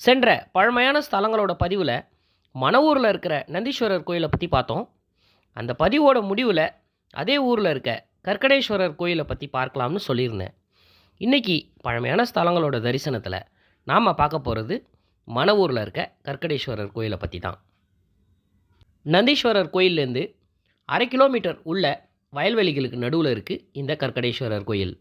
சென்ற பழமையான ஸ்தலங்களோட பதிவில் மணவூரில் இருக்கிற நந்தீஸ்வரர் கோயிலை பற்றி பார்த்தோம். அந்த பதிவோட முடிவில் அதே ஊரில் இருக்க கற்கடேஸ்வரர் கோயிலை பற்றி பார்க்கலாம்னு சொல்லியிருந்தேன். இன்றைக்கி பழமையான ஸ்தலங்களோட தரிசனத்தில் நாம் பார்க்க போகிறது மணவூரில் இருக்க கற்கடேஸ்வரர் கோயிலை பற்றி தான். நந்தீஸ்வரர் கோயிலேருந்து அரை கிலோமீட்டர் உள்ள வயல்வெளிகளுக்கு நடுவில் இருக்குது இந்த கற்கடேஸ்வரர் கோயில்.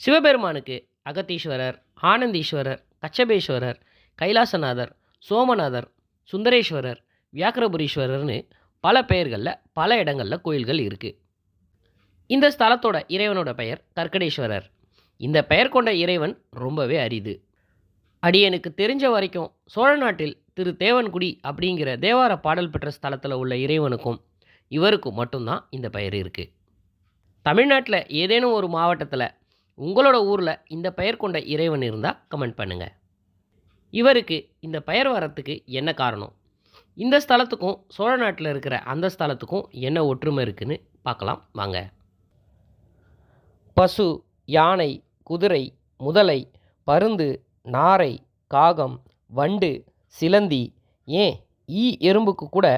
சிவபெருமானுக்கு அகத்தீஸ்வரர் ஆனந்தீஸ்வரர் கச்சபேஸ்வரர் கைலாசநாதர் சோமநாதர் சுந்தரேஸ்வரர் வியாக்கரபுரீஸ்வரர்னு பல பெயர்களில் பல இடங்களில் கோயில்கள் இருக்குது இந்த ஸ்தலத்தோட இறைவனோட பெயர் கற்கடேஸ்வரர். இந்த பெயர் கொண்ட இறைவன் ரொம்பவே அரிது. அடியனுக்கு தெரிஞ்ச வரைக்கும் சோழ நாட்டில் திரு தேவன்குடி அப்படிங்கிற தேவார பாடல் பெற்ற ஸ்தலத்தில் உள்ள இறைவனுக்கும் இவருக்கும் மட்டும்தான் இந்த பெயர் இருக்குது தமிழ்நாட்டில் ஏதேனும் ஒரு மாவட்டத்தில் உங்களோட ஊரில் இந்த பெயர் கொண்ட இறைவன் இருந்தால் கமெண்ட் பண்ணுங்கள் இவருக்கு இந்த பெயர் வரத்துக்கு என்ன காரணம்? இந்த ஸ்தலத்துக்கும் சோழ நாட்டில் இருக்கிற அந்த ஸ்தலத்துக்கும் என்ன ஒற்றுமை இருக்குதுன்னு பார்க்கலாம் வாங்க. பசு யானை குதிரை முதலை பருந்து நாரை காகம் வண்டு சிலந்தி ஏன் ஈ எறும்புக்கு கூட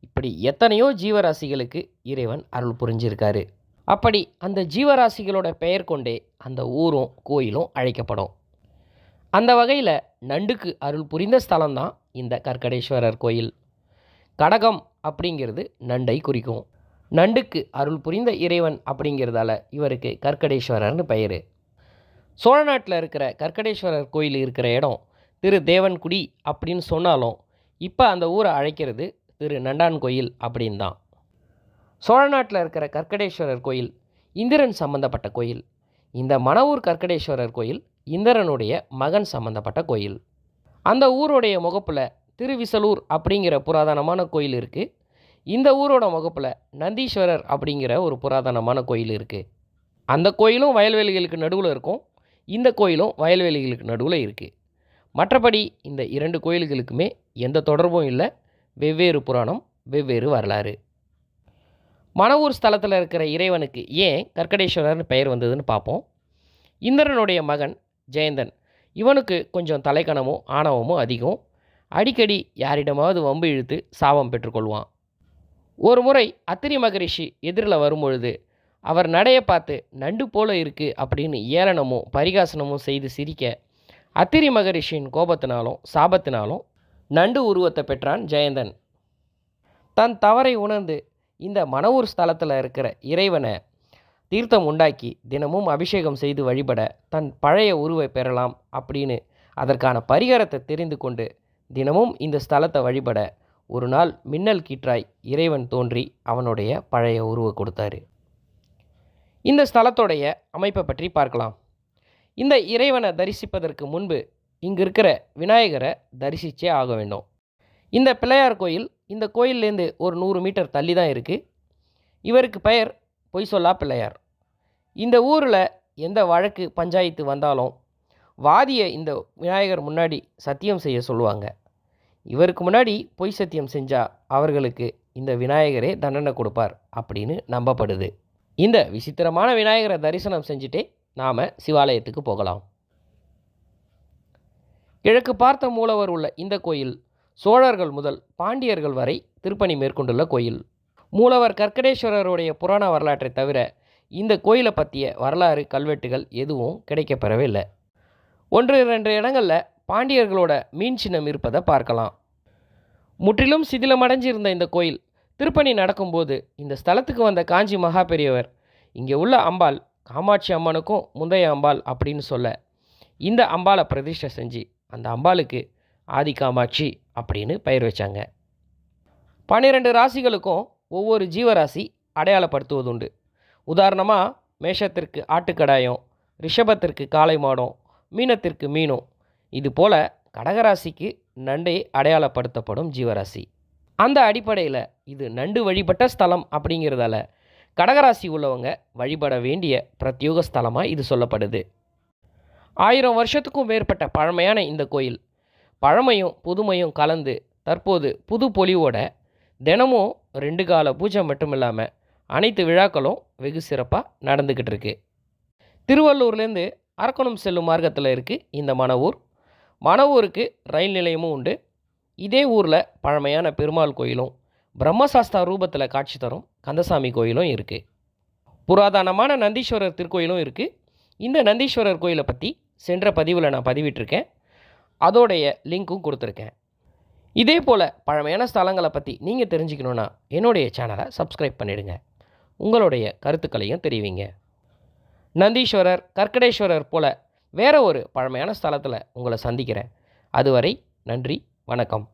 இப்படி எத்தனையோ ஜீவராசிகளுக்கு இறைவன் அருள் புரிஞ்சிருக்காரு. அப்படி அந்த ஜீவராசிகளோட பெயர் கொண்டே அந்த ஊரும் கோயிலும் அழைக்கப்படும். அந்த வகையில் நண்டுக்கு அருள் புரிந்த ஸ்தலம்தான் இந்த கற்கடேஸ்வரர் கோயில். கடகம் அப்படிங்கிறது நண்டை குறிக்கும். நண்டுக்கு அருள் புரிந்த இறைவன் அப்படிங்கிறதால இவருக்கு கற்கடேஸ்வரர்னு பெயர். சோழ நாட்டில் இருக்கிற கற்கடேஸ்வரர் கோயில் இருக்கிற இடம் திரு தேவன்குடி அப்படின்னு சொன்னாலும் இப்போ அந்த ஊரை அழைக்கிறது திரு நண்டான் கோயில் அப்படின்னு தான் சோழ நாட்டில் இருக்கிற கற்கடேஸ்வரர் கோயில் இந்திரன் சம்பந்தப்பட்ட கோயில். இந்த மணவூர் கற்கடேஸ்வரர் கோயில் இந்திரனுடைய மகன் சம்பந்தப்பட்ட கோயில். அந்த ஊருடைய முகப்பில் திருவிசலூர் அப்படிங்கிற புராதனமான கோயில் இருக்குது இந்த ஊரோட முகப்பில் நந்தீஸ்வரர் அப்படிங்கிற ஒரு புராதனமான கோயில் இருக்குது அந்த கோயிலும் வயல்வெளிகளுக்கு நடுவில் இருக்கும். இந்த கோயிலும் வயல்வெளிகளுக்கு நடுவில் இருக்குது மற்றபடி இந்த இரண்டு கோயில்களுக்குமே எந்த தொடர்பும் இல்லை. வெவ்வேறு புராணம் வெவ்வேறு வரலாறு. மணவூர் ஸ்தலத்தில் இருக்கிற இறைவனுக்கு ஏன் கற்கடேஸ்வரர்னு பெயர் வந்ததுன்னு பார்ப்போம். இந்திரனுடைய மகன் ஜெயந்தன் இவனுக்கு கொஞ்சம் தலைக்கணமும் ஆணவமும் அதிகம். அடிக்கடி யாரிடமாவது வம்பு இழுத்து சாபம் பெற்றுக்கொள்வான் ஒரு முறை அத்திரி மகரிஷி எதிரில் வரும்பொழுது அவர் நடைய பார்த்து நண்டு போல இருக்குது அப்படின்னு ஏளனமும் பரிகாசனமும் செய்து சிரிக்க அத்திரி மகரிஷியின் கோபத்தினாலும் சாபத்தினாலும் நண்டு உருவத்தை பெற்றான் ஜெயந்தன். தன் தவறை உணர்ந்து இந்த மணவூர் ஸ்தலத்தில் இருக்கிற இறைவனை தீர்த்தம் உண்டாக்கி தினமும் அபிஷேகம் செய்து வழிபட தன் பழைய உருவை பெறலாம் அப்படின்னு அதற்கான பரிகாரத்தை தெரிந்து கொண்டு தினமும் இந்த ஸ்தலத்தை வழிபட ஒரு நாள் மின்னல் கீற்றாய் இறைவன் தோன்றி அவனுடைய பழைய உருவை கொடுத்தாரு. இந்த ஸ்தலத்தோடைய அமைப்பை பற்றி பார்க்கலாம். இந்த இறைவனை தரிசிப்பதற்கு முன்பு இங்கு இருக்கிற விநாயகரை தரிசித்தே ஆக வேண்டும். இந்த பிள்ளையார் கோயில் இந்த கோயிலேருந்து ஒரு நூறு மீட்டர் தள்ளி தான் இருக்குது இவருக்கு பெயர் பொய் சொல்லா பிள்ளையார். இந்த ஊரில் எந்த வழக்கு பஞ்சாயத்து வந்தாலும் வாதியை இந்த விநாயகர் முன்னாடி சத்தியம் செய்ய சொல்லுவாங்க. இவருக்கு முன்னாடி பொய் சத்தியம் செஞ்சால் அவர்களுக்கு இந்த விநாயகரே தண்டனை கொடுப்பார் அப்படின்னு நம்பப்படுது. இந்த விசித்திரமான விநாயகரை தரிசனம் செஞ்சுட்டே நாம் சிவாலயத்துக்கு போகலாம். கிழக்கு பார்த்த மூலவர் உள்ள இந்த கோயில் சோழர்கள் முதல் பாண்டியர்கள் வரை திருப்பணி மேற்கொண்டுள்ள கோயில். மூலவர் கற்கடேஸ்வரருடைய புராண வரலாற்றை தவிர இந்த கோயிலை பற்றிய வரலாறு கல்வெட்டுகள் எதுவும் கிடைக்கப்பெறவே இல்லை. ஒன்று இரண்டு இடங்களில் பாண்டியர்களோட மீன் சின்னம் இருப்பதை பார்க்கலாம். முற்றிலும் சிதிலமடைஞ்சிருந்த இந்த கோயில் திருப்பணி நடக்கும்போது இந்த ஸ்தலத்துக்கு வந்த காஞ்சி மகா பெரியவர் இங்கே உள்ள அம்பாள் காமாட்சி அம்மனுக்கும் முந்தைய அம்பாள் அப்படின்னு சொல்ல இந்த அம்பாளை பிரதிஷ்டை செஞ்சு அந்த அம்பாளுக்கு ஆதி காமாட்சி அப்படின்னு பெயர் வச்சாங்க. பன்னிரெண்டு ராசிகளுக்கும் ஒவ்வொரு ஜீவராசி அடையாளப்படுத்துவதுண்டு. உதாரணமாக மேஷத்திற்கு ஆட்டுக்கடாயம் ரிஷபத்திற்கு காளை மாடம் மீனத்திற்கு மீனும். இது போல் கடகராசிக்கு நண்டே அடையாளப்படுத்தப்படும் ஜீவராசி. அந்த அடிப்படையில் இது நண்டு வழிபட்ட ஸ்தலம் அப்படிங்கிறதால கடகராசி உள்ளவங்க வழிபட வேண்டிய பிரத்யோக ஸ்தலமாக இது சொல்லப்படுது. ஆயிரம் வருஷத்துக்கும் மேற்பட்ட பழமையான இந்த கோயில் பழமையும் புதுமையும் கலந்து தற்போது புது பொலிவோட தினமும் ரெண்டு கால பூஜை மட்டும் இல்லாமல் அனைத்து விழாக்களும் வெகு சிறப்பாக நடந்துக்கிட்டு இருக்கு திருவள்ளூர்லேருந்து அரக்கணம் செல்லும் மார்க்கத்தில் இருக்குது இந்த மணவூர். மணவூருக்கு ரயில் நிலையமும் உண்டு. இதே ஊரில் பழமையான பெருமாள் கோயிலும் பிரம்மசாஸ்தா ரூபத்தில் காட்சி தரும் கந்தசாமி கோயிலும் இருக்குது புராதனமான நந்தீஸ்வரர் திருக்கோயிலும் இருக்குது இந்த நந்தீஸ்வரர் கோயிலை பற்றி சென்ற பதிவில் நான் பதிவிட்டிருக்கேன். அதோடைய லிங்க்கும் கொடுத்துருக்கேன். இதே போல் பழமையான ஸ்தலங்களை பற்றி நீங்கள் தெரிஞ்சுக்கணுன்னா என்னுடைய சேனலை சப்ஸ்கிரைப் பண்ணிடுங்க. உங்களுடைய கருத்துக்களையும் தெரிவிங்க. நந்தீஸ்வரர் கற்கடேஸ்வரர் போல வேற ஒரு பழமையான ஸ்தலத்தில் உங்களை சந்திக்கிறேன். அதுவரை நன்றி வணக்கம்.